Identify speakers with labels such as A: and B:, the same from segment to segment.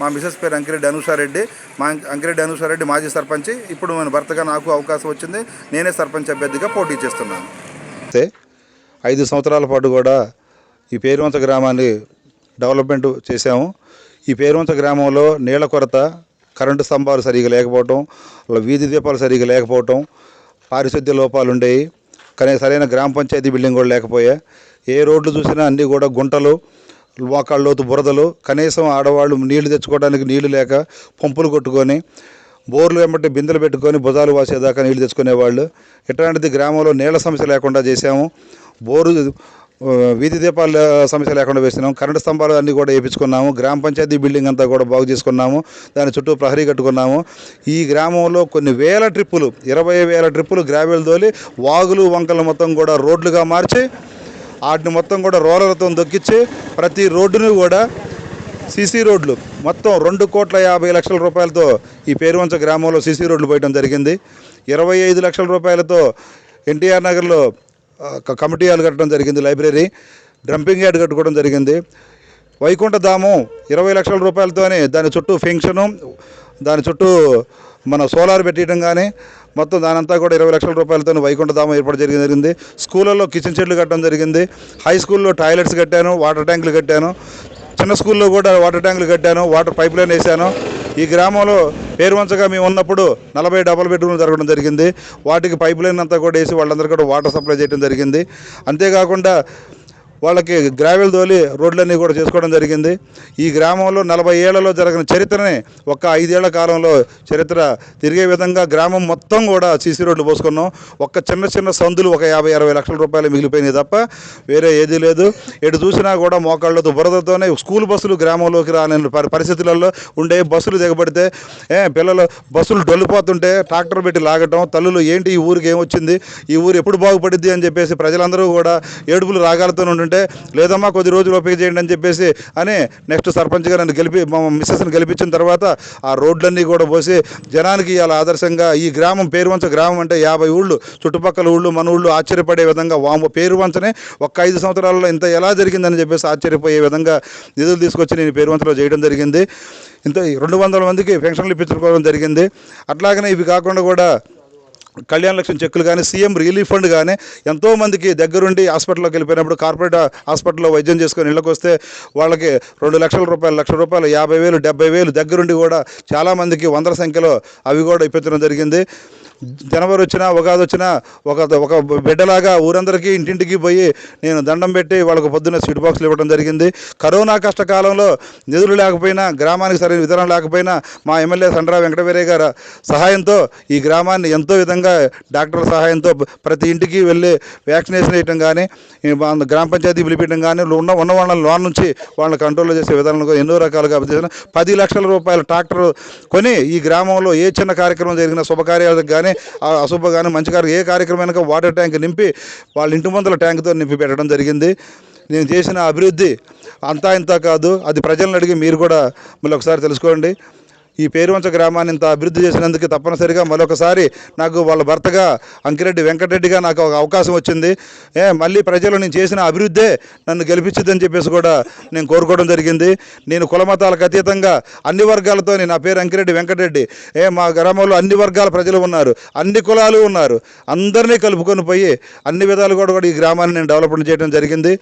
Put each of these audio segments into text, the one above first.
A: మా మిసెస్ పేరు అంకిరెడ్డి అనూషారెడ్డి మా అంకిరెడ్డి అనూషారెడ్డి మాజీ సర్పంచ్. ఇప్పుడు మన భర్తగా నాకు అవకాశం వచ్చింది. నేనే సర్పంచ్ అభ్యర్థిగా పోటీ చేస్తున్నాను.
B: అయితే ఐదు సంవత్సరాల పాటు కూడా ఈ పేరువంత గ్రామాన్ని డెవలప్మెంట్ చేశాము. ఈ పేరువంత గ్రామంలో నీళ్ళ కొరత కరెంటు స్తంభాలు సరిగా లేకపోవటం వీధి దీపాలు సరిగా లేకపోవటం పారిశుద్ధ్య లోపాలు ఉండేవి. కానీ సరైన గ్రామ పంచాయతీ బిల్డింగ్ కూడా లేకపోయా ఏ రోడ్లు చూసినా అన్నీ కూడా గుంటలు. లోతు బురదలు కనీసం ఆడవాళ్ళు నీళ్ళు తెచ్చుకోవడానికి నీళ్ళు లేక పంపులు కొట్టుకొని బోర్లు వెంబట్టి బిందెలు పెట్టుకొని భుజాలు వాసేదాకా నీళ్ళు తెచ్చుకునేవాళ్ళు. ఇట్లాంటిది గ్రామంలో నీళ్ళ సమస్య లేకుండా చేశాము. బోరు వీధి దీపాల సమస్య లేకుండా వేసినాము కరెంటు స్తంభాలు అన్నీ కూడా వేయించుకున్నాము గ్రామ పంచాయతీ బిల్డింగ్ అంతా కూడా బాగు చేసుకున్నాము. దాని చుట్టూ ప్రహరీ కట్టుకున్నాము. ఈ గ్రామంలో కొన్ని వేల ట్రిప్పులు ఇరవై వేల ట్రిప్పులు గ్రావెల్ తోలి వాగులు వంకలు మొత్తం కూడా రోడ్లుగా మార్చి వాటిని మొత్తం కూడా రోలర్తో దొక్కించి ప్రతి రోడ్డును కూడా సీసీ రోడ్లు మొత్తం రెండు కోట్ల యాభై లక్షల రూపాయలతో ఈ పేరువంచ గ్రామంలో సీసీ రోడ్లు పోయడం జరిగింది. ఇరవై ఐదు లక్షల రూపాయలతో ఎన్టీఆర్ నగర్లో కమిటీ హాల్ కట్టడం జరిగింది లైబ్రరీ డంపింగ్ యార్డ్ కట్టుకోవడం జరిగింది. వైకుంఠ ధామం ఇరవై లక్షల రూపాయలతోనే దాని చుట్టూ ఫెన్షను దాని చుట్టూ మన సోలార్ పెట్టడం కానీ మొత్తం దానంతా కూడా ఇరవై లక్షల రూపాయలతో వైకుంఠధామం ఏర్పాటు జరిగింది జరిగింది. స్కూళ్ళల్లో కిచెన్ షెడ్లు కట్టడం జరిగింది. హై స్కూల్లో టాయిలెట్స్ కట్టాను వాటర్ ట్యాంకులు కట్టాను. చిన్న స్కూల్లో కూడా వాటర్ ట్యాంకులు కట్టాను వాటర్ పైప్ లైన్ వేసాను. ఈ గ్రామంలో పేరువంచగా మేము ఉన్నప్పుడు నలభై డబల్ బెడ్రూమ్లు జరగడం జరిగింది. వాటికి పైప్ లైన్ అంతా కూడా వేసి వాళ్ళందరికీ కూడా వాటర్ సప్లై చేయడం జరిగింది. అంతేకాకుండా వాళ్ళకి గ్రావెల్ తోలి రోడ్లన్నీ కూడా చేసుకోవడం జరిగింది. ఈ గ్రామంలో నలభై ఏళ్ళలో జరిగిన చరిత్రని ఒక ఐదేళ్ళ కాలంలో చరిత్ర తిరిగే విధంగా గ్రామం మొత్తం కూడా సీసీ రోడ్లు పోసుకున్నాం. ఒక్క చిన్న చిన్న సందులు ఒక యాభై అరవై లక్షల రూపాయలు మిగిలిపోయినాయి తప్ప వేరే ఏదీ లేదు. ఎటు చూసినా కూడా మోకాళ్ళతో బురదతోనే స్కూల్ బస్సులు గ్రామంలోకి రాని పరిస్థితులలో ఉండే బస్సులు దిగబడితే ఏ పిల్లలు బస్సులు డొల్లిపోతుంటే ట్రాక్టర్ పెట్టి లాగటం తల్లులు ఏంటి ఈ ఊరికి ఏమొచ్చింది ఈ ఊరు ఎప్పుడు బాగుపడిద్ది అని చెప్పేసి ప్రజలందరూ కూడా ఏడుపులు రాగాలతో ఉంటుంటే లేదమ్మా కొద్ది రోజులు ఓపిక చేయండి అని చెప్పేసి అని నెక్స్ట్ సర్పంచ్గా నన్ను గెలిపి మా మిస్సెస్ని గెలిపించిన తర్వాత ఆ రోడ్లన్నీ కూడా పోసి జనానికి ఇలా ఆదర్శంగా ఈ గ్రామం పేరువంచ గ్రామం అంటే యాభై ఊళ్ళు చుట్టుపక్కల ఊళ్ళు మన ఊళ్ళు ఆశ్చర్యపడే విధంగా వాము పేరువంచనే ఒక్క ఐదు సంవత్సరాల్లో ఇంత ఎలా జరిగిందని చెప్పేసి ఆశ్చర్యపోయే విధంగా నిధులు తీసుకొచ్చి నేను పేరువంచలో చేయడం జరిగింది. ఇంత రెండు వందల మందికి పెన్షన్లు ఇప్పించుకోవడం జరిగింది. అట్లాగనే ఇవి కాకుండా కూడా కళ్యాణ లక్ష్మి చెక్కులు కానీ సీఎం రిలీఫ్ ఫండ్ కానీ ఎంతోమందికి దగ్గరుండి హాస్పిటల్లోకి వెళ్ళిపోయినప్పుడు కార్పొరేట్ హాస్పిటల్లో వైద్యం చేసుకొని ఇళ్ళకి వస్తే వాళ్ళకి రెండు లక్షల రూపాయలు లక్ష రూపాయలు యాభై వేలు డెబ్బై వేలు దగ్గరుండి కూడా చాలామందికి వందల సంఖ్యలో అవి కూడా ఇప్పించడం జరిగింది. జనవరి వచ్చినా ఉగాది వచ్చినా ఒక ఒక బిడ్డలాగా ఊరందరికీ ఇంటింటికి పోయి నేను దండం పెట్టి వాళ్ళకు పొద్దున్న స్వీట్ బాక్సులు ఇవ్వడం జరిగింది. కరోనా కష్టకాలంలో నిధులు లేకపోయినా గ్రామానికి సరైన విధానం లేకపోయినా మా ఎమ్మెల్యే సండ్రా వెంకటవీరయ్య గారు సహాయంతో ఈ గ్రామాన్ని ఎంతో విధంగా డాక్టర్ల సహాయంతో ప్రతి ఇంటికి వెళ్ళి వ్యాక్సినేషన్ వేయటం కానీ గ్రామ పంచాయతీ పిలిపించడం కానీ ఉన్న ఉన్న వాళ్ళ లోన్ నుంచి వాళ్ళని కంట్రోల్ చేసే విధానంలో ఎన్నో రకాలుగా అభివృద్ధి పది లక్షల రూపాయల ట్రాక్టర్ కొని ఈ గ్రామంలో ఏ చిన్న కార్యక్రమం జరిగిన శుభకార్యాలకు కానీ ఆ అశుభ కానీ మంచి కార్య ఏ కార్యక్రమానికి వాటర్ ట్యాంక్ నింపి వాళ్ళ ఇంటి ముందల ట్యాంక్తో నింపి పెట్టడం జరిగింది. నేను చేసిన అభివృద్ధి అంతా ఇంత కాదు. అది ప్రజలను అడిగి మీరు కూడా మళ్ళీ ఒకసారి తెలుసుకోండి. ఈ పేరువంచ గ్రామాన్ని ఇంత అభివృద్ధి చేసినందుకు తప్పనిసరిగా మరొకసారి నాకు వాళ్ళ భర్తగా అంకిరెడ్డి వెంకటరెడ్డిగా నాకు ఒక అవకాశం వచ్చింది. ఏ మళ్ళీ ప్రజలు నేను చేసిన అభివృద్ధే నన్ను గెలిపించదని చెప్పేసి కూడా నేను కోరుకోవడం జరిగింది. నేను కులమతాలకు అతీతంగా అన్ని వర్గాలతో నా పేరు అంకిరెడ్డి వెంకటరెడ్డి. ఏ మా గ్రామంలో అన్ని వర్గాల ప్రజలు ఉన్నారు అన్ని కులాలు ఉన్నారు. అందరినీ కలుపుకొని పోయి అన్ని విధాలు కూడా కూడా ఈ గ్రామాన్ని నేను డెవలప్మెంట్ చేయడం జరిగింది.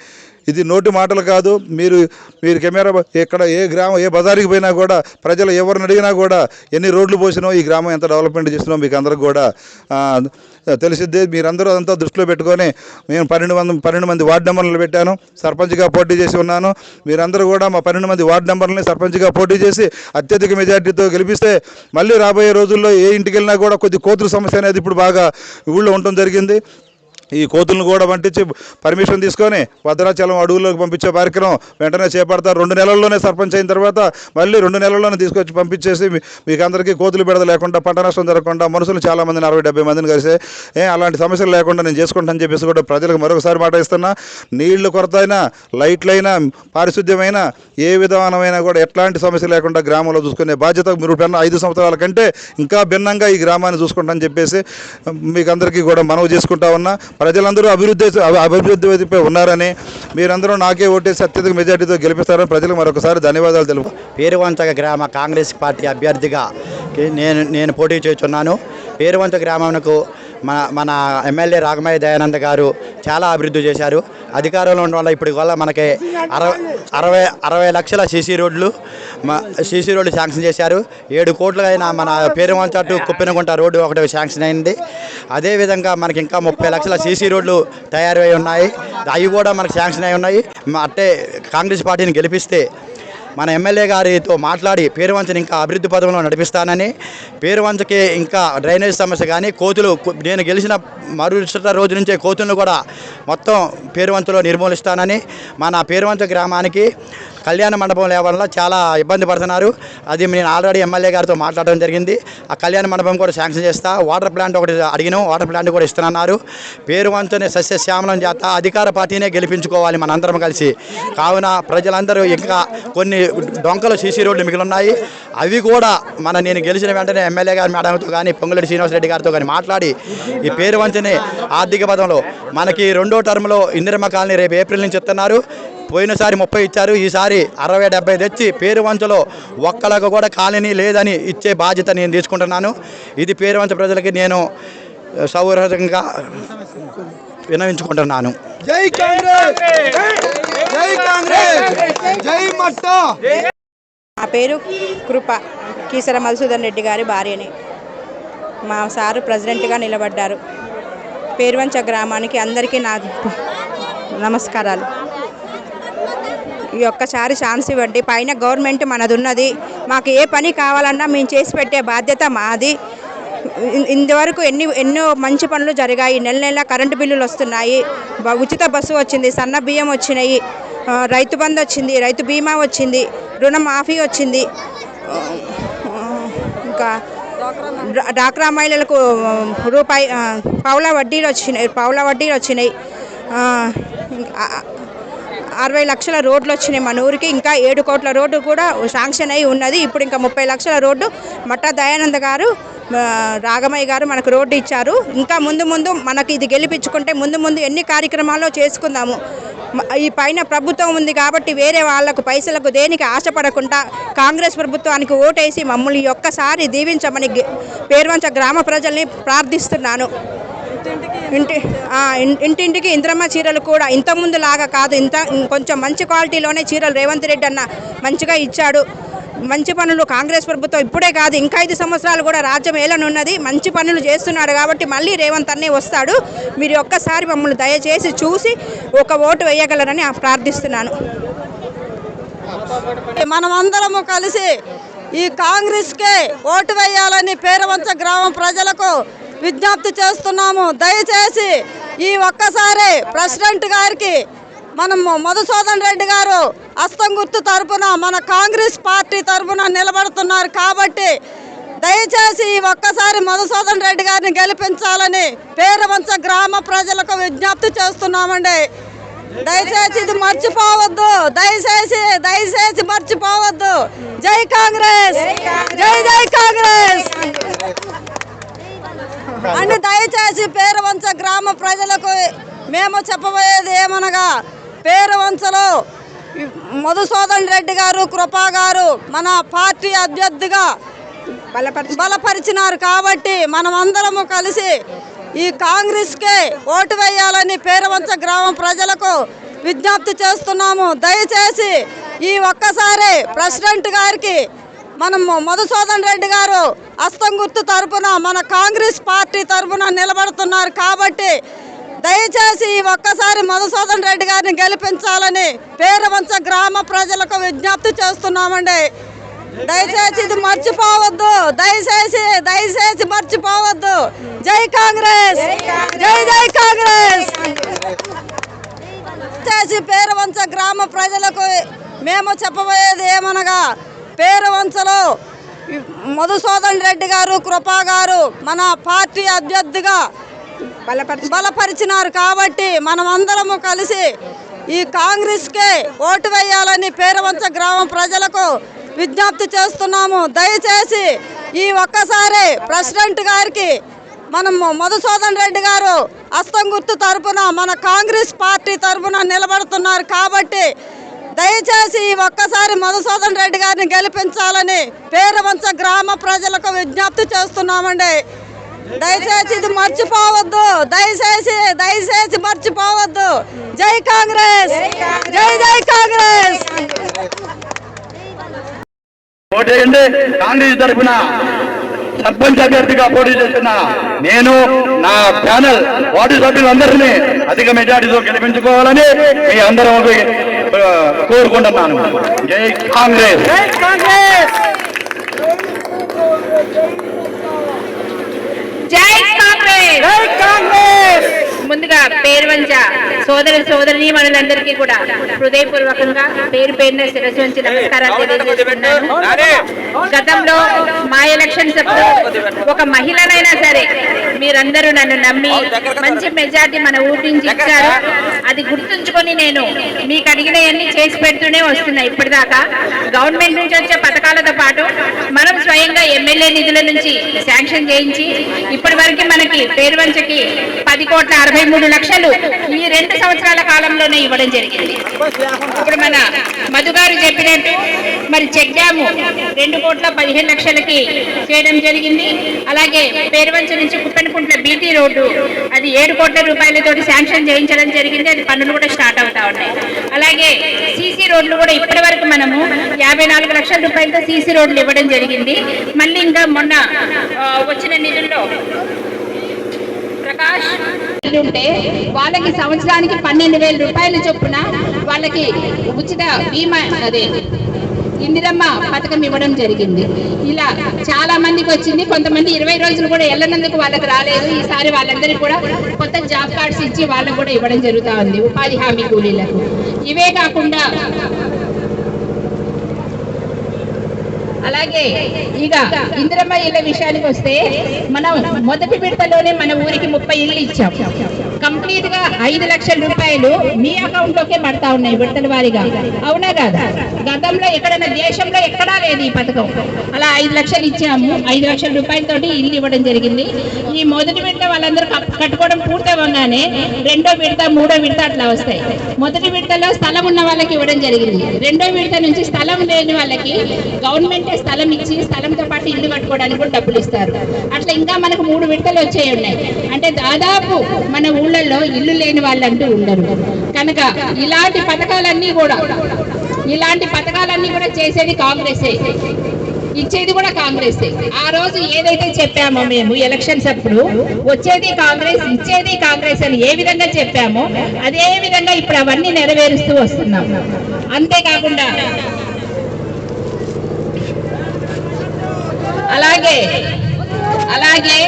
B: ఇది నోటి మాటలు కాదు. మీరు మీరు కెమెరా ఎక్కడ ఏ గ్రామం ఏ బజారుకి పోయినా కూడా ప్రజలు ఎవరిని అడిగినా కూడా ఎన్ని రోడ్లు పోసినో ఈ గ్రామం ఎంత డెవలప్మెంట్ చేసినో మీకు అందరికి కూడా ఆ, తెలిసిద్ది. మీరందరూ అదంతా దృష్టిలో పెట్టుకొని నేను పన్నెండు మంది పన్నెండు మంది వార్డు నెంబర్లు పెట్టాను. సర్పంచ్గా పోటీ చేసి ఉన్నాను. మీరందరూ కూడా మా పన్నెండు మంది వార్డు నెంబర్లని సర్పంచ్గా పోటీ చేసి అత్యధిక మెజార్టీతో గెలిపిస్తే మళ్ళీ రాబోయే రోజుల్లో ఏ ఇంటికి వెళ్ళినా కూడా కొద్ది కోతుల సమస్య అనేది ఇప్పుడు బాగా ఊళ్ళో ఉండటం జరిగింది. ఈ కోతులను కూడా పంపించి పర్మిషన్ తీసుకొని భద్రాచలం అడవుల్లోకి పంపించే కార్యక్రమం వెంటనే చేపడతారు. రెండు నెలల్లోనే సర్పంచ్ అయిన తర్వాత మళ్ళీ రెండు నెలల్లోనే తీసుకొచ్చి పంపించేసి మీకు అందరికీ కోతులు బిడద లేకుండా పంట నష్టం జరగకుండా మనుషులు చాలామంది అరవై డెబ్బై మందిని కలిసి ఏ అలాంటి సమస్యలు లేకుండా నేను చేసుకుంటానని చెప్పేసి కూడా ప్రజలకు మరొకసారి మాట ఇస్తున్నా. నీళ్ళు కొరత అయినా లైట్లైనా పారిశుద్ధ్యమైన ఏ విధానమైనా కూడా ఎట్లాంటి సమస్య లేకుండా గ్రామంలో చూసుకునే బాధ్యత మీరు పెన్న ఐదు సంవత్సరాల కంటే ఇంకా భిన్నంగా ఈ గ్రామాన్ని చూసుకుంటానని చెప్పేసి మీకు అందరికీ కూడా మనవి చేసుకుంటా ఉన్నా. ప్రజలందరూ అభివృద్ధి అభివృద్ధి వైపుపై ఉన్నారని మీరందరూ నాకే ఓటేసి అత్యధిక మెజార్టీతో గెలిపిస్తారని ప్రజలకు మరొకసారి ధన్యవాదాలు తెలుపు
C: పేరువంచ గ్రామ కాంగ్రెస్ పార్టీ అభ్యర్థిగా నేను నేను పోటీ చేస్తున్నాను. పేరువంచ గ్రామంకు మన మన ఎమ్మెల్యే రాగమయ్య దయానంద గారు చాలా అభివృద్ధి చేశారు. అధికారంలో ఉండడం వల్ల ఇప్పటి వల్ల మనకి అరవై అరవై అరవై లక్షల సీసీ రోడ్లు సీసీ రోడ్లు శాంక్షన్ చేశారు. ఏడు కోట్లు అయినా మన పేరువంచ టు కుప్పినగుంట రోడ్డు ఒకటి శాంక్షన్ అయింది. అదేవిధంగా మనకి ఇంకా ముప్పై లక్షల సీసీ రోడ్లు తయారై ఉన్నాయి. అవి కూడా మనకి శాంక్షన్ అయి ఉన్నాయి. అట్టే కాంగ్రెస్ పార్టీని గెలిపిస్తే మన ఎమ్మెల్యే గారితో మాట్లాడి పేరువంచని ఇంకా అభివృద్ధి పదంలో నడిపిస్తానని పేరువంచకి ఇంకా డ్రైనేజ్ సమస్య కానీ కోతులు నేను గెలిచిన మరుసట రోజు నుంచే కోతులను కూడా మొత్తం పేరువంచలో నిర్మూలిస్తానని మన పేరువంచ గ్రామానికి కళ్యాణ మండపం లేవల్ల చాలా ఇబ్బంది పడుతున్నారు. అది నేను ఆల్రెడీ ఎమ్మెల్యే గారితో మాట్లాడడం జరిగింది. ఆ కళ్యాణ మండపం కూడా శాంక్షన్ చేస్తా. వాటర్ ప్లాంట్ ఒకటి అడిగినాం. వాటర్ ప్లాంట్ కూడా ఇస్తున్నారు పేరు వంతుని సస్యశ్యామలం చేత అధికార పార్టీనే గెలిపించుకోవాలి మనందరం కలిసి. కావున ప్రజలందరూ ఇంకా కొన్ని డొంకలు సీసీ రోడ్లు మిగిలి ఉన్నాయి అవి కూడా మన నేను గెలిచిన వెంటనే ఎమ్మెల్యే గారి మేడంతో కానీ పొంగులేటి శ్రీనివాసరెడ్డి గారితో కానీ మాట్లాడి ఈ పేరు వంచని ఆర్థిక పదంలో మనకి రెండో టర్మ్లో ఇందిరమ్మ కాలనీ రేపు ఏప్రిల్ నుంచి ఇస్తున్నారు. పోయినసారి ముప్పై ఇచ్చారు ఈసారి అరవై డెబ్బై తెచ్చి పేరు వంచలో ఒక్కలకు కూడా కాలనీ లేదని ఇచ్చే బాధ్యత నేను తీసుకుంటున్నాను. ఇది పేరు వంచ ప్రజలకి నేను సౌహృదంగా వినవించుకుంటున్నాను
D: జై కాంగ్రెస్! జై కాంగ్రెస్! జై మట్టా!
E: నా పేరు కృప కీసర మధుసూదన్ రెడ్డి గారి భార్యని. మా సారు ప్రెసిడెంట్గా నిలబడ్డారు. పేరువంచ గ్రామానికి అందరికీ నా నమస్కారాలు. ఈ ఒక్కసారి ఛాన్స్ ఇవ్వండి. పైన గవర్నమెంట్ మనది ఉన్నది మాకు ఏ పని కావాలన్నా మేము చేసి పెట్టే బాధ్యత మాది. ఇంతవరకు ఎన్ని ఎన్నో మంచి పనులు జరిగాయి. నెల నెల కరెంటు బిల్లులు వస్తున్నాయి. ఉచిత బస్సు వచ్చింది. సన్న బియ్యం వచ్చినాయి. రైతు బంధు వచ్చింది. రైతు బీమా వచ్చింది. రుణమాఫీ వచ్చింది. ఇంకా డాక్రా మహిళలకు రూపాయి పౌల వడ్డీలు వచ్చినాయి. పౌల వడ్డీలు వచ్చినాయి. అరవై లక్షల రోడ్లు వచ్చినాయి మన ఊరికి. ఇంకా ఏడు కోట్ల రోడ్డు కూడా శాంక్షన్ అయి ఉన్నది. ఇప్పుడు ఇంకా ముప్పై లక్షల రోడ్డు మట్టా దయానంద గారు రాగమయ్య గారు మనకు రోడ్డు ఇచ్చారు. ఇంకా ముందు ముందు మనకి ఇది గెలిపించుకుంటే ముందు ముందు ఎన్ని కార్యక్రమాల్లో చేసుకుందాము. ఈ పైన ప్రభుత్వం ఉంది కాబట్టి వేరే వాళ్ళకు పైసలకు దేనికి ఆశపడకుండా కాంగ్రెస్ ప్రభుత్వానికి ఓటేసి మమ్మల్ని ఒక్కసారి దీవించమని పేర్వంచ గ్రామ ప్రజల్ని ప్రార్థిస్తున్నాను. ఇంటి ఇంటింటికి ఇంద్రమ్మ చీరలు కూడా ఇంత ముందు లాగా కాదు. ఇంత కొంచెం మంచి క్వాలిటీలోనే చీరలు రేవంత్ రెడ్డి అన్న మంచిగా ఇచ్చాడు. మంచి పనులు కాంగ్రెస్ ప్రభుత్వం ఇప్పుడే కాదు ఇంకా ఐదు సంవత్సరాలు కూడా రాజ్యం ఏలనున్నది. మంచి పనులు చేస్తున్నాడు కాబట్టి మళ్ళీ రేవంత్ అన్నే వస్తాడు. మీరు ఒక్కసారి మమ్మల్ని దయచేసి చూసి ఒక ఓటు వేయగలరని ప్రార్థిస్తున్నాను.
F: మనమందరము కలిసి ఈ కాంగ్రెస్కే ఓటు వేయాలని పేరవంచ గ్రామం ప్రజలకు విజ్ఞప్తి చేస్తున్నాము. దయచేసి ఈ ఒక్కసారి ప్రెసిడెంట్ గారికి మనం మధుసూదన్ రెడ్డి గారు అస్తం గుర్తు తరపున మన కాంగ్రెస్ పార్టీ తరపున నిలబడుతున్నారు కాబట్టి దయచేసి ఈ ఒక్కసారి మధుసూదన్ రెడ్డి గారిని గెలిపించాలని పేరవంచ గ్రామ ప్రజలకు విజ్ఞప్తి చేస్తున్నామండి. దయచేసి ఇది మర్చిపోవద్దు. దయచేసి దయచేసి మర్చిపోవద్దు. జై కాంగ్రెస్! జై జై కాంగ్రెస్! అని దయచేసి పేరువంచ గ్రామ ప్రజలకు మేము చెప్పబోయేది ఏమనగా పేరువంచలో మధుసూదన్ రెడ్డి గారు కృపా గారు మన పార్టీ అభ్యర్థిగా
E: బలపరిచి
F: బలపరిచినారు కాబట్టి మనం అందరము కలిసి ఈ కాంగ్రెస్కే ఓటు వేయాలని పేరవంచ గ్రామం ప్రజలకు విజ్ఞప్తి చేస్తున్నాము. దయచేసి ఈ ఒక్కసారి ప్రెసిడెంట్ గారికి మనం మధుసూదన్ రెడ్డి గారు అస్తం గుర్తు తరపున మన కాంగ్రెస్ పార్టీ తరపున నిలబడుతున్నారు కాబట్టి దయచేసి ఈ ఒక్కసారి మధుసూదన్ రెడ్డి గారిని గెలిపించాలని పేరవంచ గ్రామ ప్రజలకు విజ్ఞప్తి చేస్తున్నామండి. దయచేసి ఇది మర్చిపోవద్దు. దయచేసి దయచేసి మర్చిపోవద్దు. జై కాంగ్రెస్! జై జై కాంగ్రెస్! దయచేసి పేరవంచ గ్రామ ప్రజలకు మేము చెప్పబోయేది ఏమనగా పేరవంచలో మధుసూదన్ రెడ్డి గారు కృపా గారు మన పార్టీ అభ్యర్థిగా
E: బలపరిచి
F: బలపరిచినారు కాబట్టి మనం అందరము కలిసి ఈ కాంగ్రెస్కే ఓటు వేయాలని పేరవంచ గ్రామం ప్రజలకు విజ్ఞప్తి చేస్తున్నాము. దయచేసి ఈ ఒక్కసారి ప్రెసిడెంట్ గారికి మనం మధుసూదన్ రెడ్డి గారు అస్తం గుర్తు తరపున మన కాంగ్రెస్ పార్టీ తరపున నిలబడుతున్నారు కాబట్టి దయచేసి ఒక్కసారి మధుసూదన్ రెడ్డి గారిని గెలిపించాలని పేరవంచ గ్రామ ప్రజలకు విజ్ఞప్తి చేస్తున్నామండి. దయచేసి ఇది మర్చిపోవద్దు. దయచేసి దయచేసి మర్చిపోవద్దు. జై కాంగ్రెస్! జై జై కాంగ్రెస్!
G: ఓటేయండి. కాంగ్రెస్ తరఫున సర్పంచ్ అభ్యర్థిగా పోటీ చేస్తున్న నేను నా ప్యానల్ వార్డు సభ్యులందరినీ అధిక మెజార్టీతో గెలిపించుకోవాలని మీ అందరం కోరుకుంటున్నాను. జై కాంగ్రెస్!
H: జై కాంగ్రెస్! ముందుగా పేరువంచ సోదర సోదరిని మనులందరికీ కూడా హృదయపూర్వకంగా పేరు పేరున శిరస్సు వంచి నమస్కారాలు తెలియజేస్తున్నాను. గతంలో మా ఎలక్షన్స్ అప్పుడు ఒక మహిళనైనా సరే మీరందరూ నన్ను నమ్మి మంచి మెజార్టీ మన ఊరి నుంచి ఇచ్చారు. అది గుర్తుంచుకొని నేను మీకు అడిగినవన్నీ చేసి పెడుతూనే వస్తున్నా ఇప్పటిదాకా. గవర్నమెంట్ నుంచి వచ్చే పథకాలతో పాటు మనం స్వయంగా ఎమ్మెల్యే నిధుల నుంచి శాంక్షన్ చేయించి ఇప్పటి వరకు మనకి పేరువంచకి పది కోట్ల అరవై మూడు లక్షలు ఈ రెండు సంవత్సరాల కాలంలోనే ఇవ్వడం జరిగింది. ఇప్పుడు మన మధుగారు చెప్పినట్టు మరి చెక్ డ్యాము రెండు కోట్ల పదిహేను లక్షలకి చేయడం జరిగింది. అలాగే పేరువంచ నుంచి కుప్పెనకుంట్ల బీటీ రోడ్డు అది ఏడు కోట్ల రూపాయలతో శాంక్షన్ చేయించడం జరిగింది. అది పనులు కూడా స్టార్ట్ అవుతా ఉన్నాయి. అలాగే సీసీ రోడ్లు కూడా ఇప్పటి వరకు మనము యాభై నాలుగు లక్షల రూపాయలతో సీసీ రోడ్లు ఇవ్వడం జరిగింది. మళ్ళీ ఇంకా మొన్న వచ్చిన నిధుల్లో ప్రకాష్ ఉంటే వాళ్ళకి సంవత్సరానికి పన్నెండు వేల రూపాయల చొప్పున వాళ్ళకి ఉచిత బీమా అదే ఇందిరమ్మ పథకం ఇవ్వడం జరిగింది. ఇలా చాలా మందికి వచ్చింది. కొంతమంది ఇరవై రోజులు కూడా వెళ్ళనందుకు వాళ్ళకి రాలేదు. ఈసారి వాళ్ళందరికీ కూడా కొత్త జాబ్ కార్డ్స్ ఇచ్చి వాళ్ళకు కూడా ఇవ్వడం జరుగుతూ ఉంది ఉపాధి హామీ కూలీలకు. ఇవే కాకుండా అలాగే ఇక ఇందిరమ్మ ఇళ్ళ విషయానికి వస్తే మనం మొదటి విడతలోనే మన ఊరికి ముప్పై ఇళ్ళు ఇచ్చాం. కంప్లీట్గా ఐదు లక్షల రూపాయలు మీ అకౌంట్ లోకే పడతా ఉన్నాయి విడతల వారీగా. అవునా కాదా? గతంలో ఎక్కడైనా దేశంలో ఎక్కడా లేదు ఈ పథకం. అలా ఐదు లక్షలు ఇచ్చాము. ఐదు లక్షల రూపాయలతోటి ఇల్లు ఇవ్వడం జరిగింది. ఈ మొదటి విడత వాళ్ళందరూ కట్టుకోవడం పూర్తవగానే రెండో విడత మూడో విడత అట్లా వస్తాయి. మొదటి విడతలో స్థలం ఉన్న వాళ్ళకి ఇవ్వడం జరిగింది. రెండో విడత నుంచి స్థలం లేని వాళ్ళకి గవర్నమెంటే స్థలం ఇచ్చి స్థలంతో పాటు ఇల్లు కట్టుకోవడానికి కూడా డబ్బులు ఇస్తారు. అట్లా ఇంకా మనకు మూడు విడతలు వచ్చాయి ఉన్నాయి. అంటే దాదాపు మన ఊళ్ళల్లో ఇల్లు లేని వాళ్ళంటూ ఉండరు. కనుక ఇలాంటి పథకాలన్నీ కూడా ఇలాంటి పథకాలన్నీ కూడా చేసేది కాంగ్రెసే. ఇచ్చేది కూడా కాంగ్రెస్. ఆ రోజు ఏదైతే చెప్పామో మేము ఎలక్షన్స్ అప్పుడు వచ్చేది కాంగ్రెస్ ఇచ్చేది కాంగ్రెస్ అని ఏ విధంగా చెప్పామో అదే విధంగా ఇప్పుడు అవన్నీ నెరవేరుస్తూ వస్తున్నాం. అంతేకాకుండా అలాగే అలాగే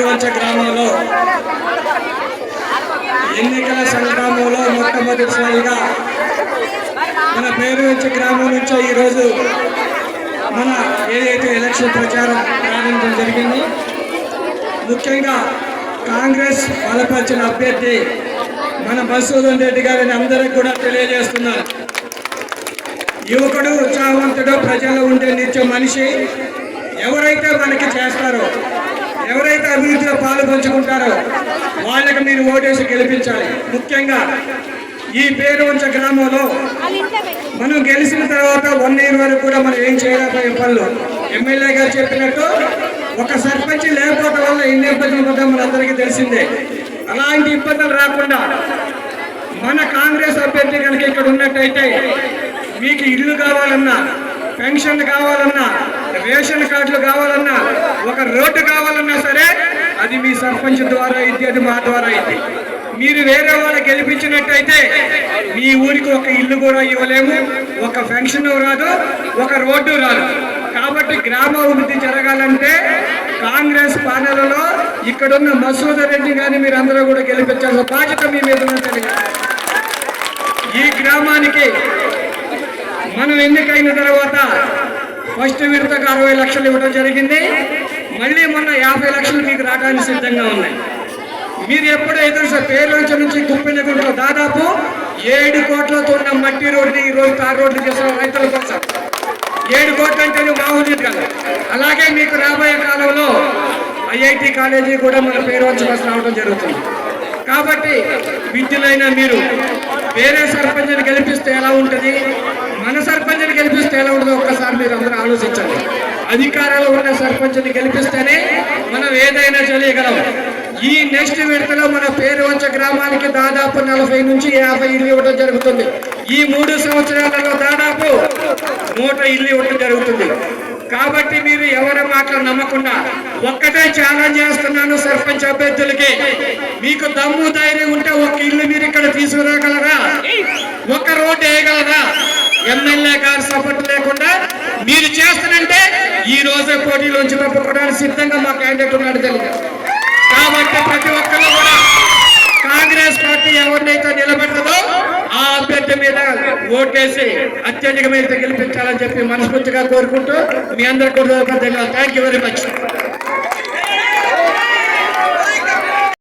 D: పేరువంచ గ్రామంలో. ఎన్నికల సంగ్రామంలో మొట్టమొదటిసారిగా మన పేరువంచ గ్రామం నుంచో ఈరోజు మన ఏదైతే ఎలక్షన్ ప్రచారం ప్రారంభించడం జరిగింది ముఖ్యంగా కాంగ్రెస్ బలపరిచిన అభ్యర్థి మన మసూదన్ రెడ్డి గారిని అందరికి కూడా తెలియజేస్తున్నారు. యువకుడు ఉత్సాహవంతుడు ప్రజల్లో ఉండే నిత్య మనిషి. ఎవరైతే మనకి చేస్తారో ఎవరైతే అభివృద్ధిలో పాలు పంచుకుంటారో వాళ్ళకి మీరు ఓటేసి గెలిపించాలి. ముఖ్యంగా ఈ పేరు ఉంచ గ్రామంలో మనం గెలిచిన తర్వాత వన్ ఇయర్ వరకు కూడా మనం ఏం చేయలేకపోయే పనులు. ఎమ్మెల్యే గారు చెప్పినట్టు ఒక సర్పంచ్ లేకపోవడం వల్ల ఎన్ని ఇబ్బందులు పడ్డా మనందరికీ తెలిసిందే. అలాంటి ఇబ్బందులు రాకుండా మన కాంగ్రెస్ అభ్యర్థి కనుక ఇక్కడ ఉన్నట్టయితే మీకు ఇల్లు కావాలన్నా పెన్షన్ కావాలన్నా రేషన్ కార్డులు కావాలన్నా ఒక రోడ్డు కావాలన్నా సరే అది మీ సర్పంచ్ ద్వారా ఇది అది మా ద్వారా అయితే మీరు వేరే వాళ్ళకి గెలిపించినట్టయితే మీ ఊరికి ఒక ఇల్లు కూడా ఇవ్వలేము ఒక ఫంక్షన్ రాదు ఒక రోడ్డు రాదు. కాబట్టి గ్రామాభివృద్ధి జరగాలంటే కాంగ్రెస్ పాలనలో ఇక్కడున్న మసూద్ రెడ్డి కానీ మీరు అందరూ కూడా గెలిపించాల్సిన బాధ్యత మీ మీద ఉన్నది ఈ గ్రామానికి మనం ఎన్నికైన తర్వాత ఫస్ట్ విడతకు అరవై లక్షలు ఇవ్వడం జరిగింది. మళ్ళీ మొన్న యాభై లక్షలు మీకు రావడానికి సిద్ధంగా ఉన్నాయి. మీరు ఎప్పుడు ఎదురు పేర్లంచ నుంచి గుప్పిన దాదాపు ఏడు కోట్లతో ఉన్న మట్టి రోడ్ని ఈ రోజు తార్ రోడ్లు చేసిన రైతుల కోసం. ఏడు కోట్లు అంటే మామూలు కాదు. అలాగే మీకు రాబోయే కాలంలో ఐఐటి కాలేజీ కూడా మన పేరు వంచ బస్ రావడం జరుగుతుంది. కాబట్టి విద్యులైన మీరు వేరే సర్పంచ్ని గెలిపిస్తే ఎలా ఉంటుంది? మన సర్పంచ్ని గెలిపిస్తే ఎలా ఉండదు ఒక్కసారి మీరు అందరూ ఆలోచించండి. అధికారంలో ఉన్న సర్పంచ్ని గెలిపిస్తేనే మనం ఏదైనా చేయగలం. ఈ నెక్స్ట్ విడతలో మన పేరు వంచ గ్రామానికి దాదాపు నలభై నుంచి యాభై ఇల్లు ఇవ్వడం జరుగుతుంది. ఈ మూడు సంవత్సరాలలో దాదాపు నూట ఇల్లు ఇవ్వడం జరుగుతుంది. కాబట్టి మీరు ఎవరి మాటలు నమ్మకుండా ఒక్కటే ఛాలెంజ్ చేస్తున్నాను సర్పంచ్ అభ్యర్థులకి. మీకు దమ్ము ధైర్యం ఉంటే ఒక ఇల్లు మీరు ఇక్కడ తీసుకురాగలరా? ఒక రోడ్డు వేయగలరా? ఎమ్మెల్యే గారి సపోర్ట్ లేకుండా మీరు చేస్తానంటే ఈ రోజే పోటీలోంచి తప్పుకోవడానికి సిద్ధంగా మా క్యాండిడేట్ ఉన్నాడు తెలియదు కాబట్టి ప్రతి ఒక్కరు కూడా కాంగ్రెస్ పార్టీ ఎవరినైతే నిలబెట్టదో ఆ అభ్యర్థి మీద ఓటేసి అత్యధికమైన గెలిపించాలని చెప్పి మనస్ఫూర్తిగా కోరుకుంటూ మీ అందరికీ కూడా ధన్యవాదాలు థ్యాంక్ యూ వెరీ మచ్.